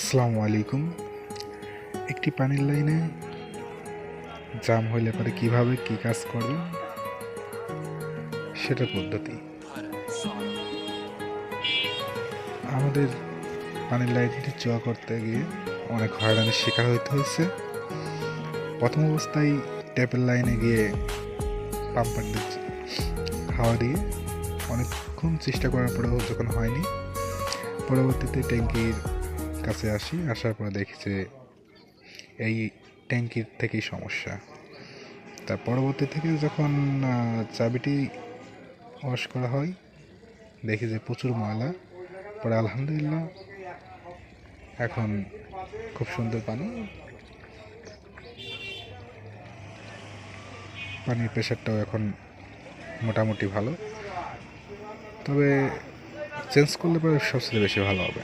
আসসালামু আলাইকুম। একটি পানির লাইনে জাম হইলে পরে কীভাবে কি কাজ করবে? সেটা পদ্ধতি। আমাদের পানির লাইনটি চোয়া করতে গিয়ে অনেক হয়রানির শিকার হইতে হয়েছে প্রথম অবস্থায় ট্যাপের লাইনে গিয়ে পাম্পার দিচ্ছে হাওয়া দিয়ে অনেকক্ষণ চেষ্টা করার পরেও যখন হয়নি, পরবর্তীতে ট্যাঙ্কির কাছে আসি, আসার পর দেখি যে এই ট্যাঙ্কির থেকেই সমস্যা। তার পরবর্তী থেকে যখন চাবিটি ওয়াশ করা হয়, দেখি যে প্রচুর ময়লা। পরে আলহামদুলিল্লাহ, এখন খুব সুন্দর পানি, পানির প্রেশারটাও এখন মোটামুটি ভালো। তবে চেঞ্জ করলে পরে সবচেয়ে বেশি ভালো হবে।